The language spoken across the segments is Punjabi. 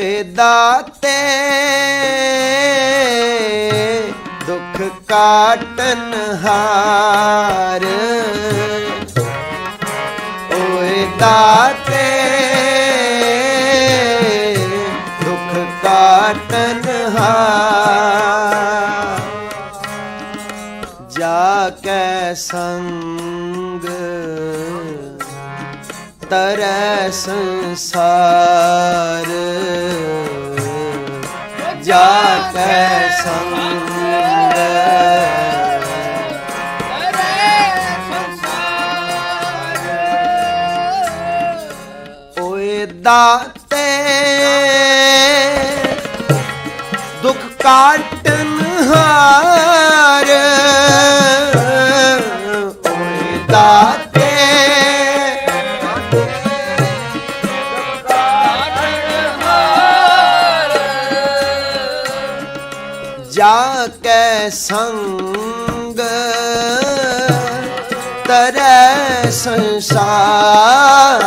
ਓਏ ਦਾਤੇ। ਦੁੱਖ ਕਾਟਨ ਹਾਰ। ਓਏ ਦਾਤੇ ਦੁੱਖ ਕਾਟਨ ਹਾਰ। ਜਾ ਕੈ ਸੰਗ ਤਰੈ ਸੰਸਾਰ। ਜਾ ਕੈ ਸੰਗ ਦਾਤੇ ਦੁੱਖ ਕਾਟਨ ਜਾ ਕੈ ਸੰਗ ਤਰੈ ਸੰਸਾਰ।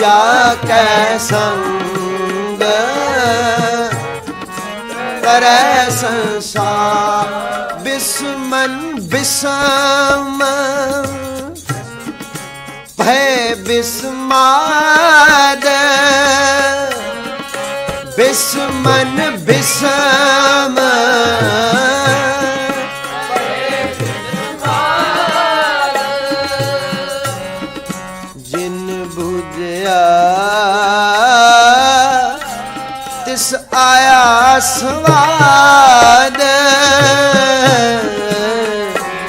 ਜਾ ਕੈ ਸੰਗ ਕਰੈ ਸੰਸਾਰ। ਬਿਸਮਨ ਬਿਸਮ ਭੈ ਬਿਸਮਾਦ। ਬਿਸਮਨ ਬਿਸਮ। ਜਿਨ ਬੁਝਿਆ ਤਿਸ ਆਇਆ ਸਵਾਦ।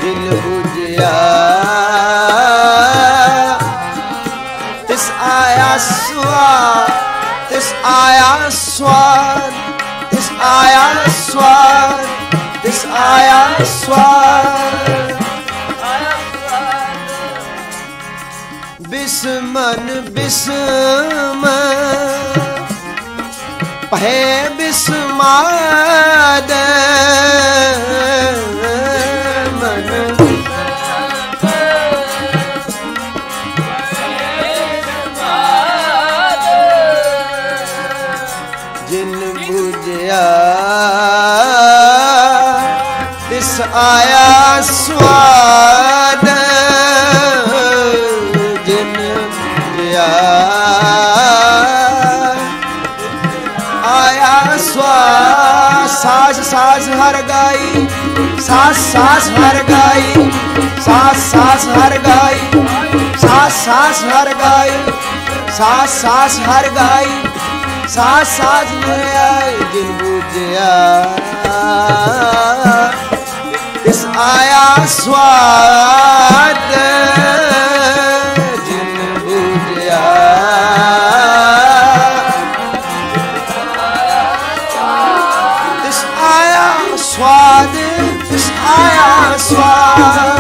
ਜਿਨ ਬੁਝਿਆ ਤਿਸ ਆਇਆ ਸਵਾਦ ਤਿਸ ਆਇਆ ਸਵਾਦ ਤਿਸ ਆਇਆ ਸਵਾਦ ਤਿਸ ਆਇਆ ਸਵਾਦ ਬਿਸਮਨ ਬਿਸਮ ਭੈ ਬਿਸਮਾਦ ਤਿਸ ਆਇਆ ਸਵਾਦ ਜਿਨ ਬੁਝਿਆ ਆਇਆ ਸਵਾ ਸਾਸ ਸਾਸ ਹਰ ਗਾਈ ਸਾਸ ਸਾਸ ਹਰ ਗਾਈ ਸਾਸ ਸਾਸ ਹਰ ਗਾਈ ਸਾਸ ਸਾਸ ਹਰ ਗਾਈ ਸਾਸ ਸਾਸ ਹਰ ਗਾਈ ਸਾਸ ਸਾਸ ਆਈ ਜਿਨ ਬੁਝਿਆ ਆਇਆ ਸਵਾਦ ਜਿਨ ਬੁਝਿਆ। ਇਸ ਆਇਆ ਸਵਾਦ ਇਸ ਆਇਆ ਸਵਾਦ।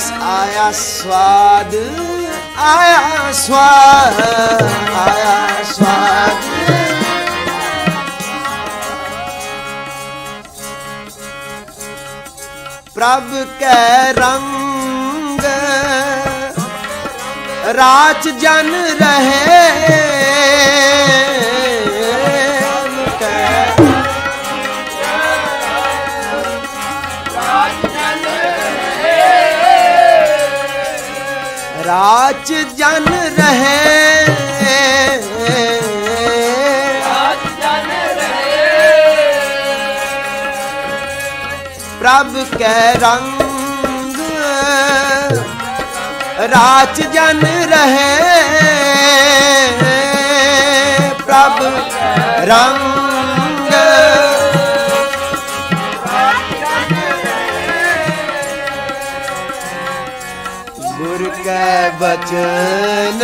ਇਸ ਆਇਆ ਸਵਾਦ ਆਇਆ ਸਵਾਦ ਆਇਆ ਸਵਾਦ। ਪ੍ਰਭ ਕੈ ਰੰਗ ਰਾਚ ਜਨ ਰਹੇ। ਰਾਚ ਜਨ ਰਹੇ। ਪ੍ਰਭ ਕੈ ਰੰਗ। ਰਾਚ ਜਨ ਰਹੇ। ਪ੍ਰਭ ਰੰਗ। ਗੁਰ ਕੈ ਬਚਨ।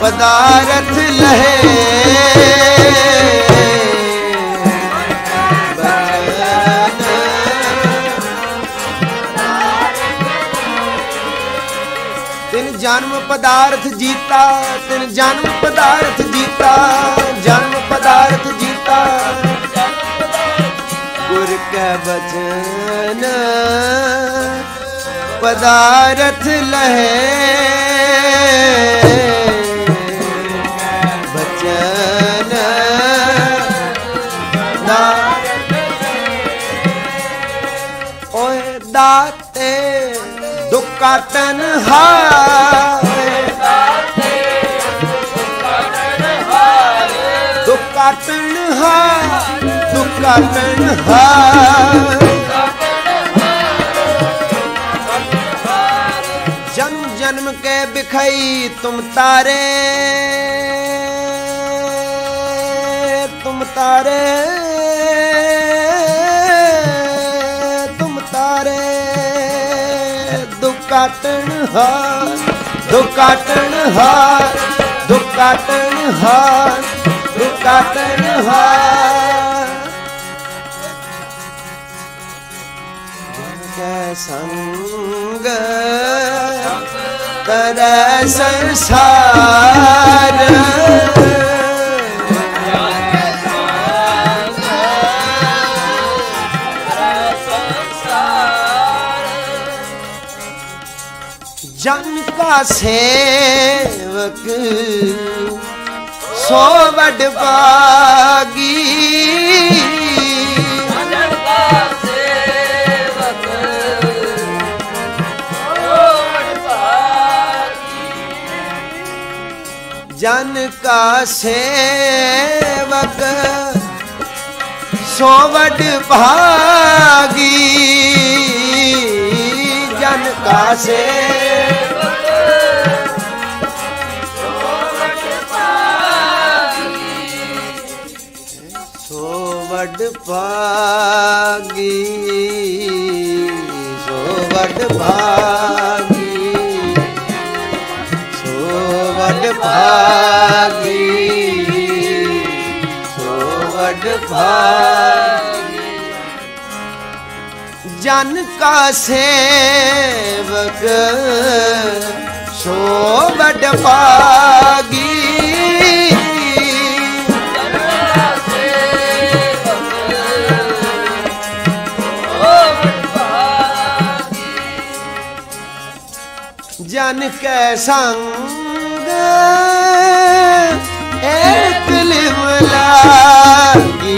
ਪਦਾਰਥ ਲਹੇ। ਜਨਮ ਪਦਾਰਥ ਜੀਤਾ, ਤਿਨ ਜਨਮ ਪਦਾਰਥ ਜੀਤਾ, ਜਨਮ ਪਦਾਰਥ ਜੀਤਾ। ਗੁਰ ਕੈ ਬਚਨ। ਪਦਾਰਥ ਲਹੇ ਬਚਨ ਦਾ ਓਏ ਦਾਤੇ ਦੁੱਖ ਕਾਟਨ ਹਾਏ ਦੁੱਖ ਕਾਟਨ ਹਾਏ ਜਨਮ ਕੇ ਬਿਖਈ ਤੁਮ ਤਾਰੇ ਤੁਮ ਤਾਰੇ ਤੁਮ ਤਾਰੇ। ਦੁੱਖ ਕਾਟਣ ਹਾਰ, ਦੁੱਖ ਕਾਟਣ ਹਾਰ, ਦੁੱਖ ਕਾਟਣ ਹਾਰ ਦੁੱਖ ਕਾਟਣ ਹਾਰ ਕੈ ਸੰਸਾਰ ਜਨ ਕਾ ਸੇਵਕ ਸੋ ਵਡ ਭਾਗੀ। ਜਨ ਕਾ ਸੇਵਕ ਸੋ ਭਾਗੀ ਜਨ ਕਾ ਸੇਵਕ। ਸੋ ਵਡ ਭਾਗੀ ਸੋ ਭਾਗੀ। ਵਡ ਭਾਗੀ ਸੋ ਵਡ ਭਾਗੀ। ਜਨ ਕਾ ਸੇਵਕ ਸੋ ਵਡ ਭਾਗੀ। ਜਨ ਕੈ ਸੰਗ ਏਕ ਲਿਵ ਲਾਗੀ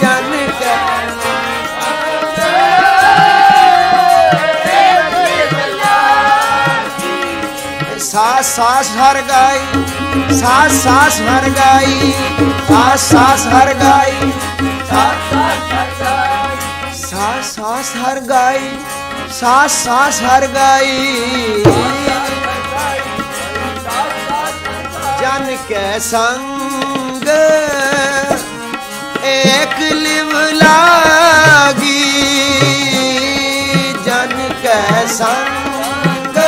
ਜਨ ਕੈ ਸਾਸ ਸਾਸ ਹਰ ਗਾਈ ਸਾਸ ਸਾਸ ਹਰ ਗਾਈ ਸਾਸ ਸਾਸ ਹਰ ਗਾਈ ਸਾਸ ਸਾਸ ਹਰ ਕੈ ਸੰਗ। ਏਕ ਲਿਵ ਲਾਗੀ ਜਨ ਕੈ ਸੰਗ।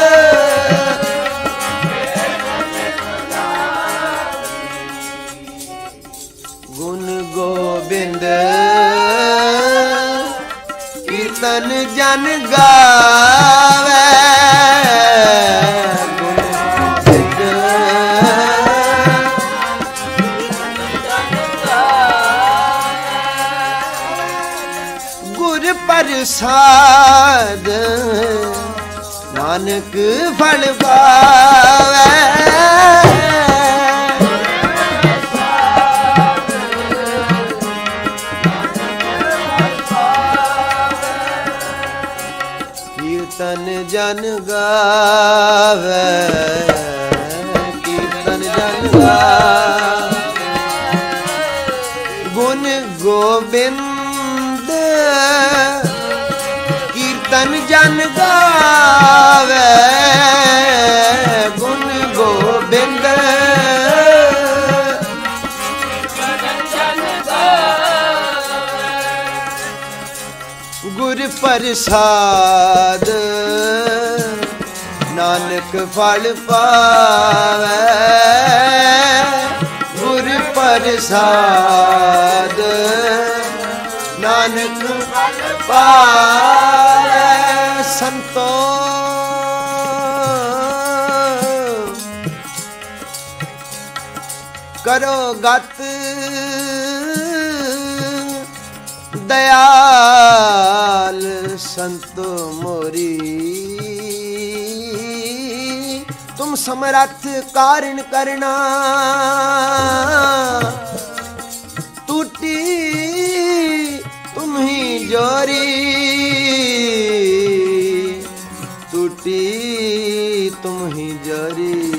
ਗੁਣ ਗੋਬਿੰਦ ਕੀਰਤਨ ਜਨ ਗਾਵੇ। ਗੁਰ ਪ੍ਰਸਾਦ ਨਾਨਕ ਫਲ ਪਾਵੇ। ਕੀਰਤਨ ਜਨ ਗਾਵੇ ਕੀਰਤਨ ਜਨ ਗਾਵੇ। ਗੁਣ ਗੋਬਿੰਦ ਜਨ ਗਾਵੇ ਗੁਣ ਗੋਬਿੰਦ। ਗੁਰ ਪ੍ਰਸਾਦ ਨਾਨਕ ਫਲ ਪਾਵੇ। ਗੁਰ ਪ੍ਰਸਾਦ ਨਾਨਕ ਫਲ ਪਾਵੇ। ਸੰਤੋ ਕਰੋ ਗਤ ਦਇਆਲ ਸੰਤੋ ਮੋਰੀ। ਤੁਮ ਸਮਰੱਥ ਕਾਰਨ ਕਰਨਾ। ਟੂਟੀ ਤੁਮ ਹੀ ਜੋਰੀ। तुम ही जारी